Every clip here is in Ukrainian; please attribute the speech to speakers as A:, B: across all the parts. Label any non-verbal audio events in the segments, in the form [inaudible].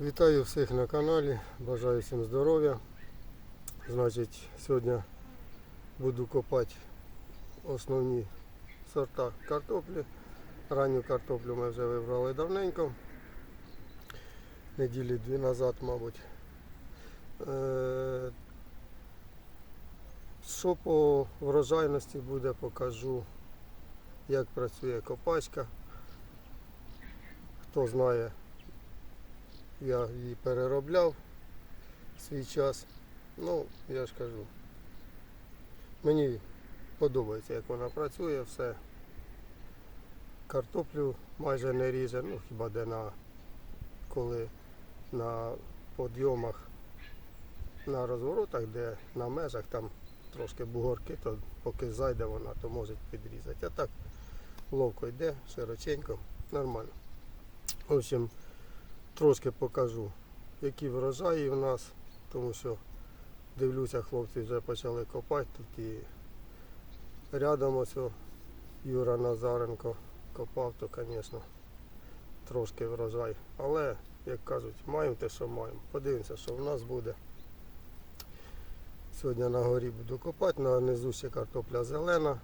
A: Вітаю всіх на каналі, бажаю всім здоров'я. Значить, сьогодні буду копати основні сорта картоплі. Ранню картоплю ми вже вибрали давненько. Неділі дві назад, мабуть. Е, Що по врожайності буде, покажу, як працює копачка. Хто знає, я її переробляв свій час. Ну, я ж кажу. Мені подобається, як вона працює, все. Картоплю майже не ріже, ну хіба де на коли на подйомах, на розворотах, де на межах там трошки бугорки, то поки зайде вона, то може підрізати. А так ловко йде, широченько, нормально. В общем, трошки покажу, які врожаї в нас, тому що дивлюся, хлопці вже почали копати тут і рядом ось Юра Назаренко копав, то, звісно, трошки врожай. Але, як кажуть, маємо те, що маємо. Подивимося, що в нас буде. Сьогодні на горі буду копати, на низу ще картопля зелена.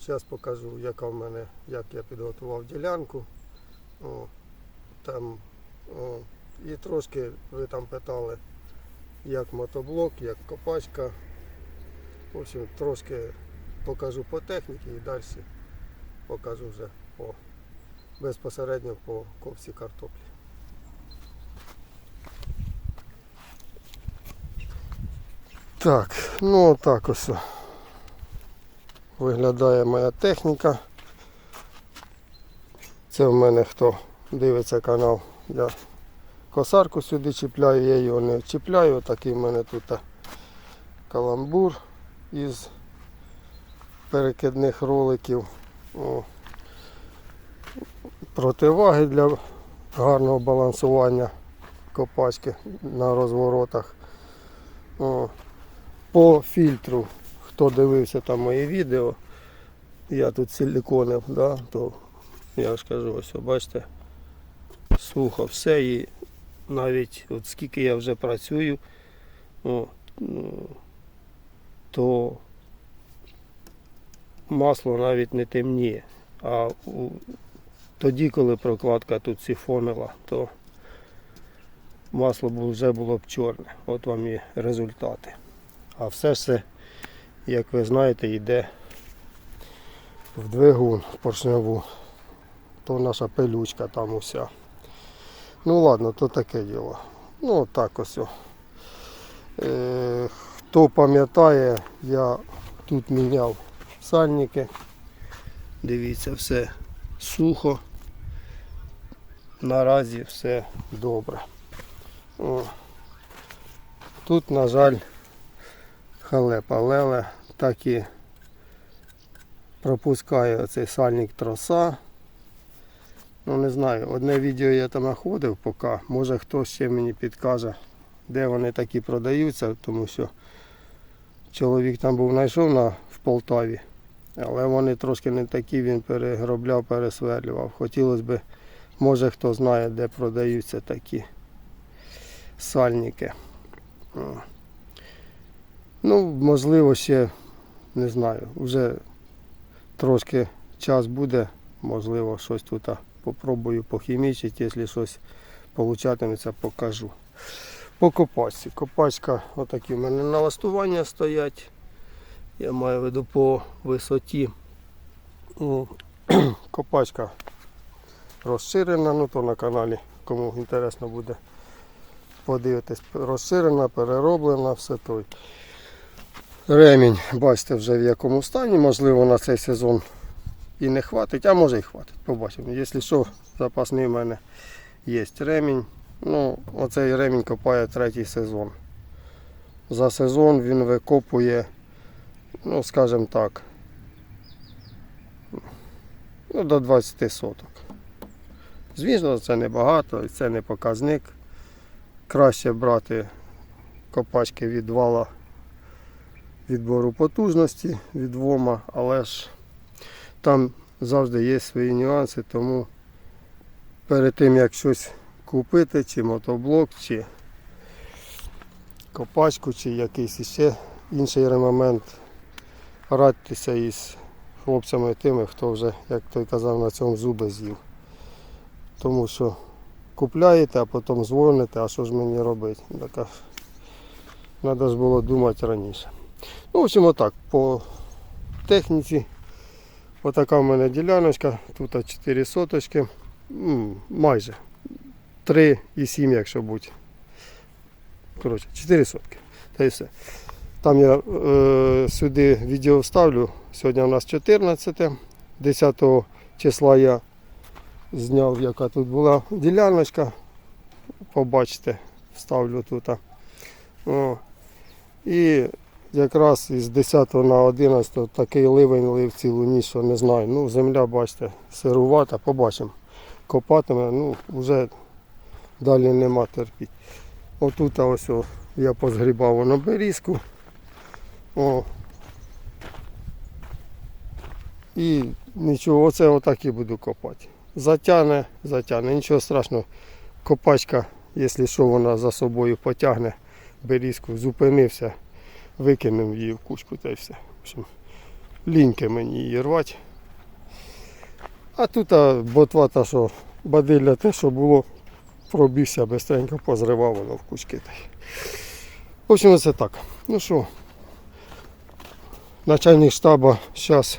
A: Зараз покажу, яка в мене, як я підготував ділянку. О, там о, і трошки ви там питали, як мотоблок, як копачка. В общем, трошки покажу по техніці і далі покажу вже по, безпосередньо по копці картоплі. Так, ну так ось виглядає моя техніка. Це в мене хто дивиться канал. Я косарку сюди чіпляю, я його не чіпляю. Такий в мене тут каламбур із перекидних роликів. О. Противаги для гарного балансування копачки на розворотах. О. По фільтру, хто дивився там мої відео, я тут силіконив, да, то я ж кажу, ось бачите, сухо все і навіть от скільки я вже працюю, о, ну, то масло навіть не темніє. А у, тоді, коли прокладка тут сифонила, то масло вже було б чорне. От вам і результати. А все це, як ви знаєте, йде в двигун поршневу то наша пилючка там уся. Ну ладно, то таке діло. Ну так ось. Е, хто пам'ятає, я тут міняв сальники. Дивіться, все сухо. Наразі все добре. О. Тут, на жаль, халепа леле так і пропускає оцей сальник троса. Ну не знаю, одне відео я там знаходив поки. Може хтось ще мені підкаже, де вони такі продаються, тому що чоловік там був знайшов на, в Полтаві. Але вони трошки не такі, він переробляв, пересверлював. Хотілося б, може хто знає, де продаються такі сальники. Ну, можливо, ще не знаю. Вже трошки час буде, можливо, щось тут попробую похімічити, якщо щось получатиметься, покажу. По копачці. Копачка, отакі в мене налаштування стоять. Я маю в виду по висоті. [clears throat] Копачка розширена, ну то на каналі, кому інтересно буде подивитись, розширена, перероблена, все той. Ремінь, бачите, вже в якому стані, можливо, на цей сезон і не хватить, а може і хватить. Побачимо. Якщо що, запасний в мене є ремінь. Ну, оцей ремінь копає третій сезон. За сезон він викопує, ну, скажімо так, ну, до 20 соток. Звісно, це небагато і це не показник. Краще брати копачки від вала відбору потужності від ВОМа, але ж там завжди є свої нюанси, тому перед тим як щось купити, чи мотоблок, чи копачку, чи якийсь іще інший ремонт. Радьтеся із хлопцями тими, хто вже, як той казав, на цьому зуби з'їв. Тому що купляєте, а потім дзвоните, а що ж мені робити? Така, треба ж було думати раніше. Ну, в общем, отак, по техніці. Отака в мене діляночка, тут 4 соточки, майже 3,7, якщо будь. Коротше, 4 сотки. Та і все. Там я е, сюди відео вставлю. Сьогодні у нас 14, 10 числа я зняв, яка тут була діляночка. Побачите, вставлю тут. О. І якраз із 10 на 11 такий ливень лив цілу ніч, що не знаю. Ну, земля, бачите, сирувата, побачимо. Копатиме, ну, вже далі нема терпіть. Отут ось о, я позгрібав воно берізку. О. І нічого, оце отак і буду копати. Затягне, затягне, нічого страшного. Копачка, якщо що, вона за собою потягне берізку, зупинився, викинув її в кучку та й все. В общем, ліньки мені її рвати. А тут а, ботва та, що бадилля те, що було, пробився, бистренько позривав воно в кучки. В общем, це так. Ну що, начальник штаба зараз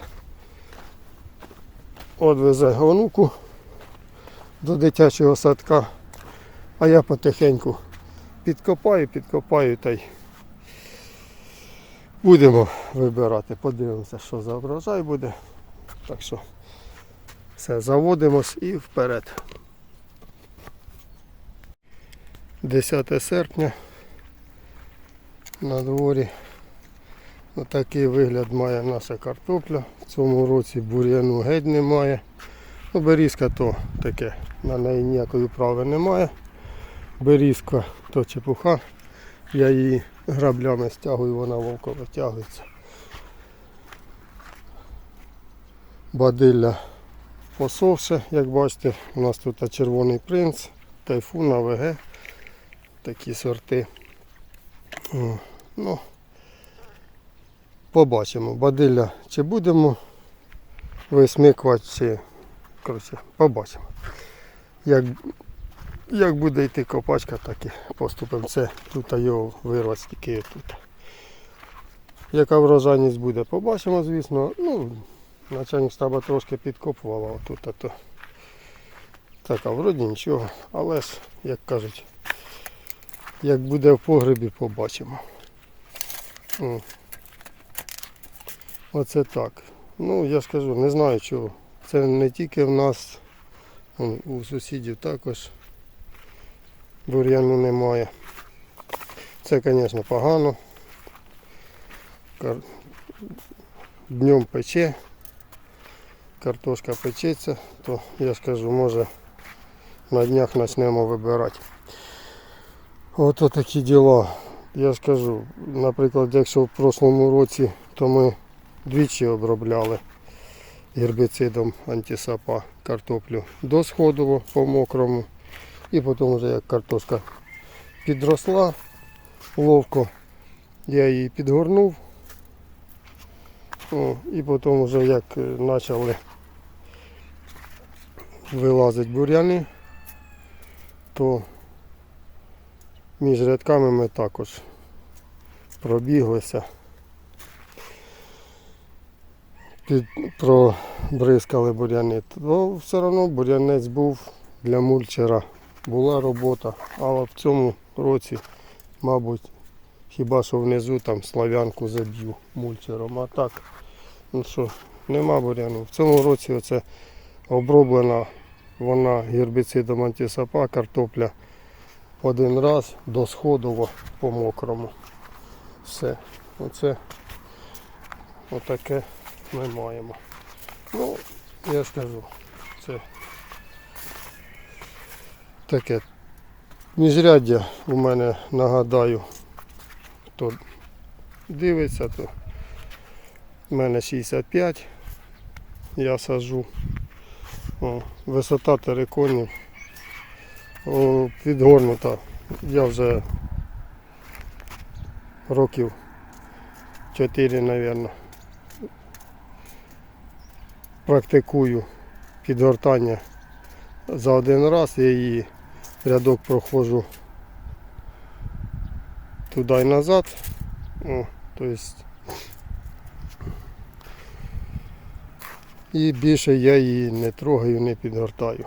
A: відвезе онуку до дитячого садка, а я потихеньку підкопаю, підкопаю та й будемо вибирати. Подивимося, що за врожай буде. Так що все, заводимось і вперед. 10 серпня на дворі. Отакий вигляд має наша картопля. В цьому році бур'яну геть немає. Ну, берізка то таке, на неї ніякої управи немає. Берізка то чепуха. Я її граблями стягую, вона вовко витягується. Бадилля посовше, як бачите, у нас тут червоний принц, тайфун, АВГ, такі сорти. Ну, побачимо. Бадилля чи будемо висмикувати, чи коротше, побачимо. Як, як буде йти копачка, так і поступимо. Це тут його вирвати стільки тут. Яка врожайність буде, побачимо, звісно. Ну, начальник штаба трошки підкопував, а тут а то. Так, а вроді нічого. Але ж, як кажуть, як буде в погребі, побачимо. О. Оце так. Ну, я ж кажу, не знаю чого. Це не тільки в нас, у сусідів також бур'яну немає. Це, звісно, погано. Днем пече, картошка печеться, то я ж кажу, може на днях почнемо вибирати. Ото такі діла. Я ж кажу, наприклад, якщо в прошлому році, то ми двічі обробляли гербіцидом антисапа картоплю досходово по мокрому. І потім вже як картошка підросла ловко, я її підгорнув. О, і потім вже як е, почали вилазити бур'яни, то між рядками ми також пробіглися. Під, пробризкали бур'яни, то все одно бур'янець був для мульчера. Була робота, але в цьому році, мабуть, хіба що внизу там слав'янку заб'ю мульчером. А так, ну що, нема бур'яну. В цьому році оце оброблена вона гербіцидом антисапа, картопля один раз досходово по мокрому. Все. Оце отаке ми маємо. Ну, я ж кажу, це таке міжряддя у мене нагадаю, хто дивиться, то в мене 65, я сажу. О, висота териконів підгорнута. Я вже років 4, мабуть, практикую підгортання за один раз. Я її рядок проходжу туди і назад. О, то есть і більше я її не трогаю, не підгортаю.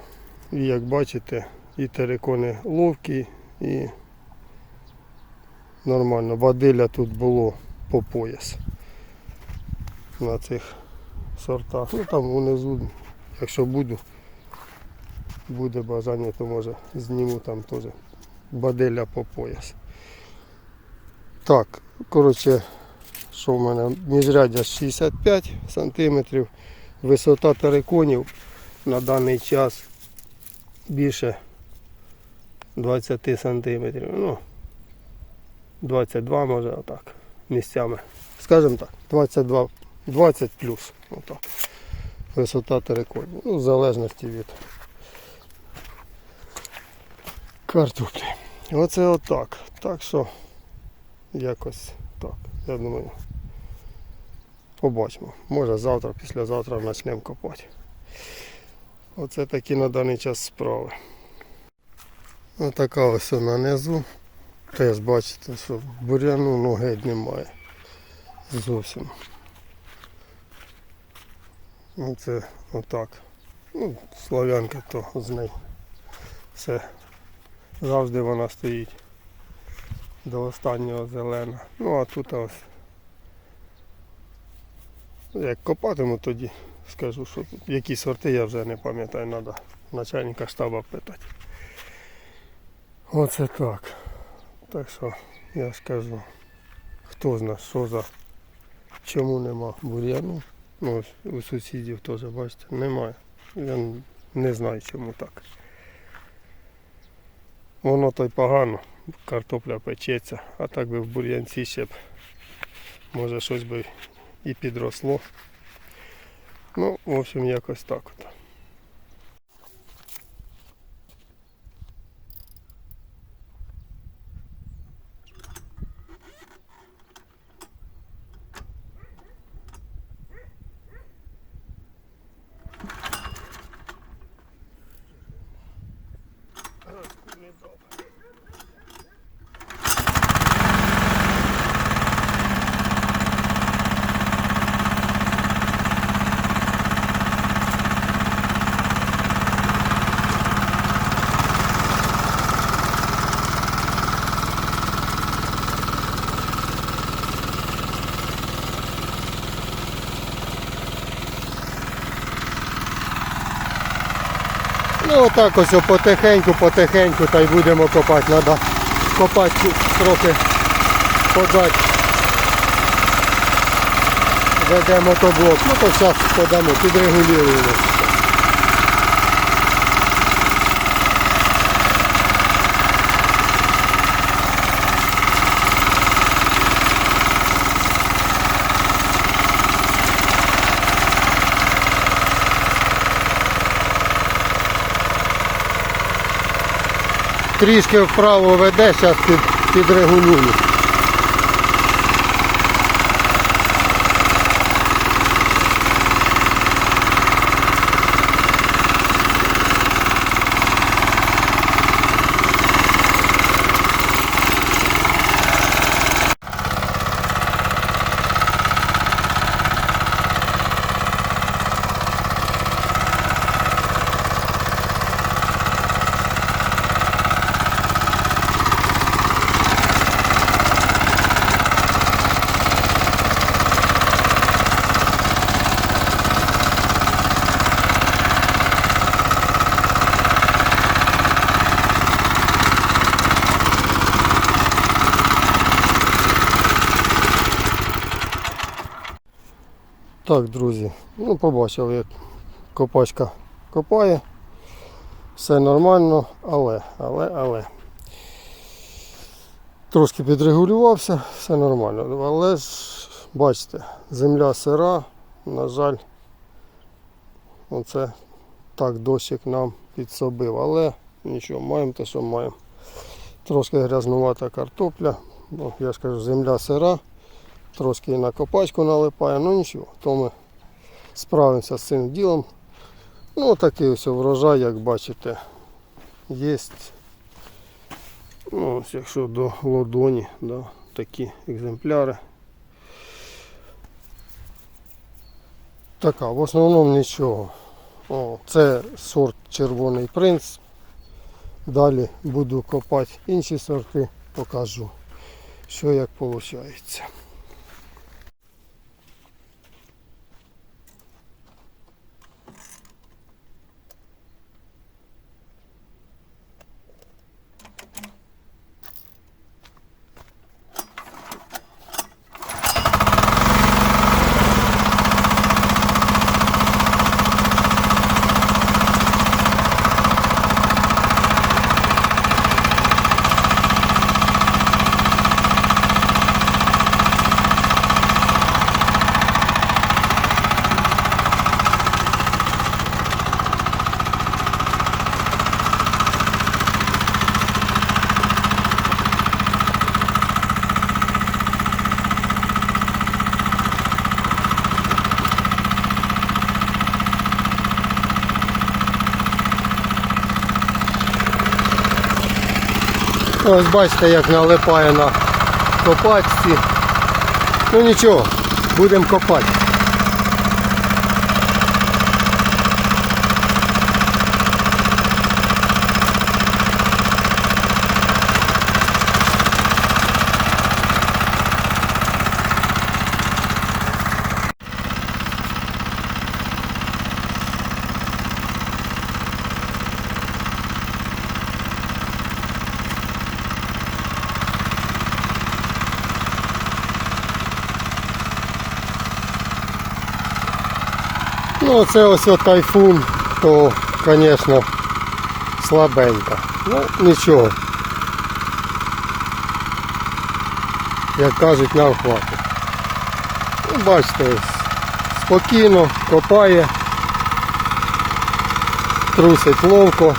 A: І як бачите, і терикони ловкі, і нормально. Бадилля тут було по пояс на цих сортах. Ну там внизу, якщо буду, буде бажання, то може зніму там теж бадилля по пояс. Так, коротше, що в мене міжряддя 65 см, висота териконів на даний час більше 20 см. Ну, 22 може отак місцями. Скажімо так, 22, 20 плюс. Отак. Висота териконів. Ну, в залежності від картоплі. Оце отак. Так що якось так. Я думаю. Побачимо. Може завтра, післязавтра почнемо копати. Оце такі на даний час справи. Отака ось на низу. Теж бачите, що буряну ну, геть немає. Зовсім. Оце отак. Ну, славянка то з неї. Все. Завжди вона стоїть до останнього зелена. Ну а тут ось. Як копатиму тоді, скажу, що тут. Які сорти я вже не пам'ятаю, треба начальника штабу питати. Оце так. Так що я скажу, хто зна, що за, чому нема бур'яну. Ну, у сусідів теж, бачите, немає. Я не знаю, чому так. Воно то й погано, картопля печеться, а так би в бур'янці ще б, може щось би і підросло. Ну, в общем, якось так от. Отак ось потихеньку, потихеньку та й будемо копати. Треба копати трохи подати. Ведемо мотоблок. Ну то зараз подамо, підрегулюємо. Трішки вправо веде, зараз під, підрегулюю. Так, друзі, ну побачили, як копачка копає. Все нормально, але, але, але. Трошки підрегулювався, все нормально. Але ж, бачите, земля сира, на жаль, оце так дощик нам підсобив. Але нічого, маємо те, що маємо. Трошки грязнувата картопля. Ну, я ж кажу, земля сира, трошки на копачку налипає, ну нічого, то ми справимося з цим ділом. Ну, такий ось врожай, як бачите, є. Ну, ось якщо до ладоні, да, такі екземпляри. Така, в основному нічого. О, це сорт Червоний принц. Далі буду копати інші сорти, покажу, що як виходить. Ось бачите, як налипає на копачці. Ну нічого, будемо копати. Ну це ось тайфун, то, звісно, слабенько. Ну, нічого. Як кажуть, нам хватить. Ну, бачите, спокійно копає, трусить ловко.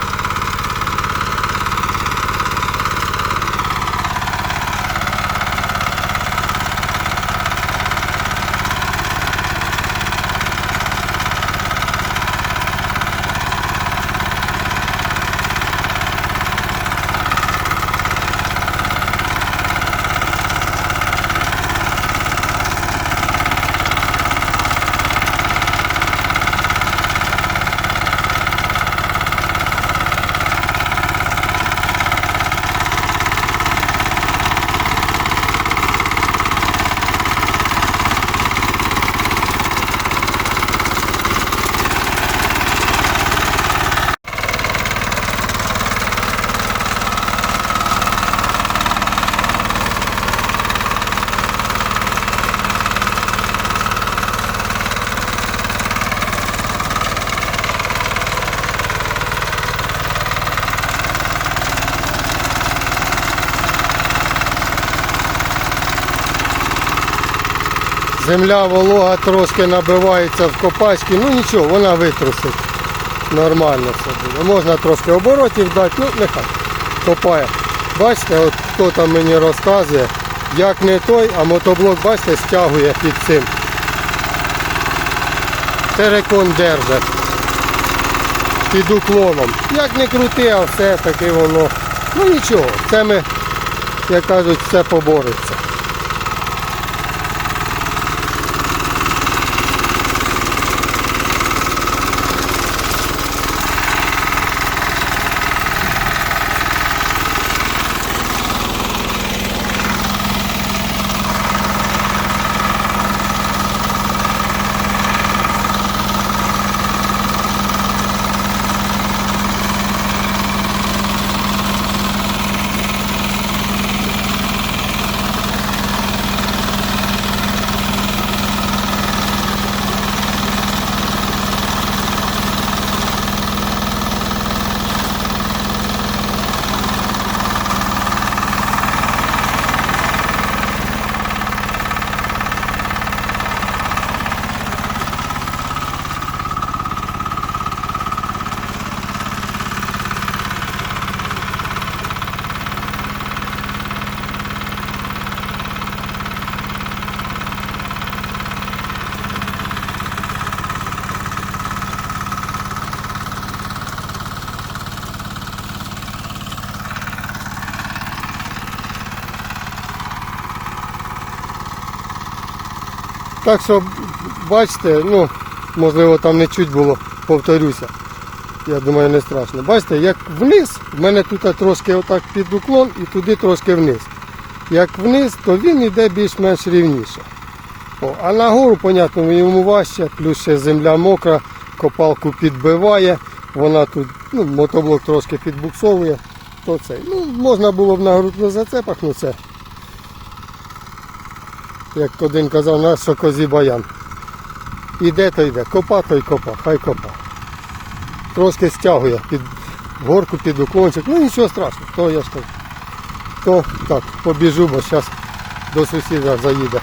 A: Земля волога трошки набивається в копачки, ну нічого, вона витрусить. Нормально все буде. Можна трошки оборотів дати, ну нехай копає. Бачите, от хто там мені розказує, як не той, а мотоблок, бачите, стягує під цим. Терекон держить. Під уклоном. Як не крути, а все таки воно. Ну нічого, це ми, як кажуть, все побореться. Так що, бачите, ну, можливо, там не чуть було, повторюся. Я думаю, не страшно. Бачите, як вниз, в мене тут трошки отак під уклон і туди трошки вниз. Як вниз, то він йде більш-менш рівніше. О, а нагору, понятно, йому важче, плюс ще земля мокра, копалку підбиває, вона тут, ну, мотоблок трошки підбуксовує, то це. Ну, можна було б на грудних зацепах, ну це. Як один казав, наш козі баян. Іде, то йде, копа, то й копа, хай копа. Трошки стягує під горку, під уклончик, ну нічого страшного, то я ж то, То так, побіжу, бо зараз до сусіда заїде.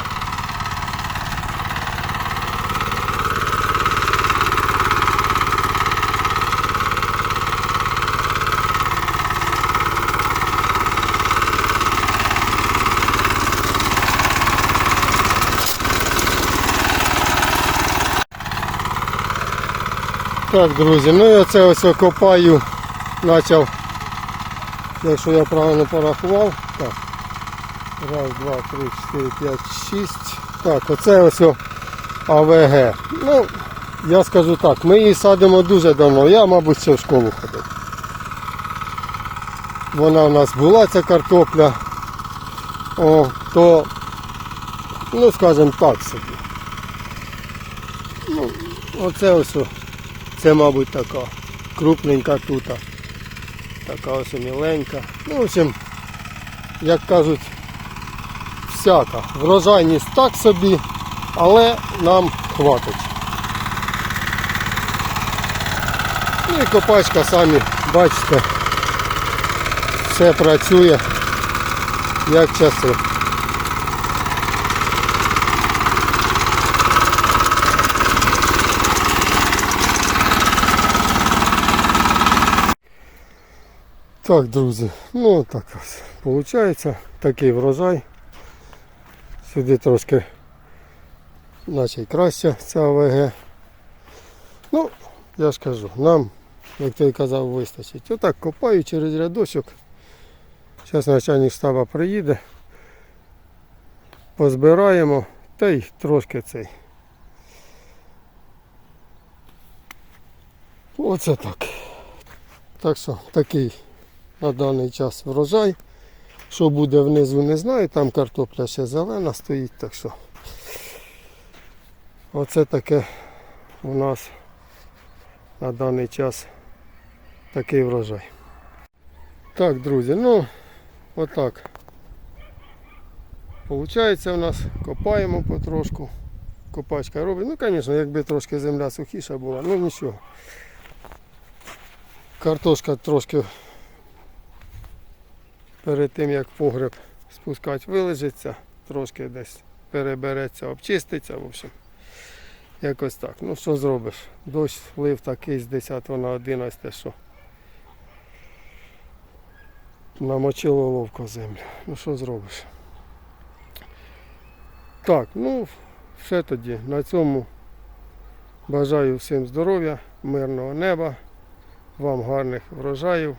A: Так, друзі, ну і оце ось я копаю, почав, якщо я правильно порахував, так. Раз, два, три, чотири, п'ять, шість. Так, оце ось АВГ. Ну, я скажу так, ми її садимо дуже давно. Я, мабуть, ще в школу ходив. Вона у нас була, ця картопля. О, то, ну скажімо так собі. Ну, оце ось. Це, мабуть, така крупненька тута. Така ось міленька. Ну, в общем, як кажуть, всяка. Врожайність так собі, але нам хватить. Ну і копачка самі, бачите, все працює як часи. Так, друзі, ну так ось. Получається такий врожай. Сюди трошки наче краще ця ОВГ. Ну, я ж кажу, нам, як той казав, вистачить. Отак копаю через рядочок. Зараз начальник штаба приїде. Позбираємо та й трошки цей. Оце так. Так що такий на даний час врожай. Що буде внизу, не знаю. Там картопля ще зелена стоїть, так що оце таке у нас на даний час такий врожай. Так, друзі, ну отак. Получається у нас, копаємо потрошку. Копачка робить. Ну, звісно, якби трошки земля сухіша була, ну нічого. Картошка трошки перед тим як погреб спускати, вилежиться, трошки десь перебереться, обчиститься, в общем. Якось так. Ну що зробиш? Дощ лив такий з 10 на 11, що намочило ловко землю. Ну що зробиш? Так, ну все тоді. На цьому бажаю всім здоров'я, мирного неба, вам гарних врожаїв,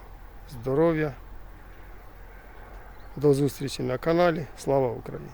A: здоров'я. До зустрічі на каналі. Слава Україні!